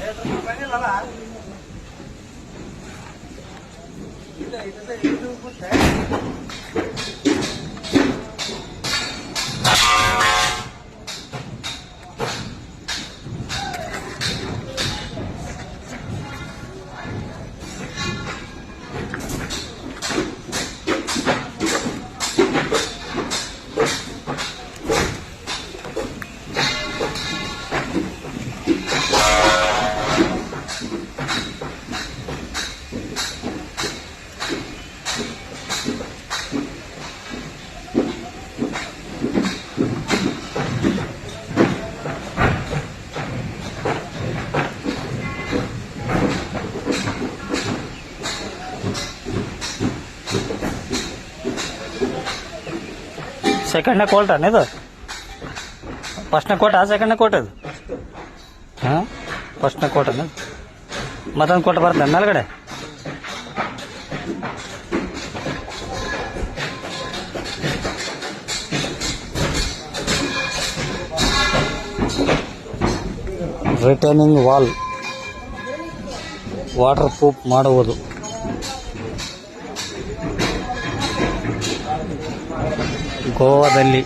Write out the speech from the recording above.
哎呀都是关键老板。这都不全 ಸೆಕೆಂಡ್ನೇ ಕೋಲ್ಟನ್ ಇದು? ಫಸ್ಟ್ನೇ ಕೋಟ ಸೆಕೆಂಡ್ನೇ ಕೋಟ ಇದು? ಹಾಂ? ಫಸ್ಟ್ನೇ ಕೋಟನ ಮತ್ತೊಂದು ಕೋಟ ಬರ್ತದೆ ಮೇಲ್ಗಡೆ? ರಿಟರ್ನಿಂಗ್ ವಾಲ್ ವಾಟರ್ ಪ್ರೂಫ್ ಮಾಡುವುದು. ಗೋವಾದಲ್ಲಿ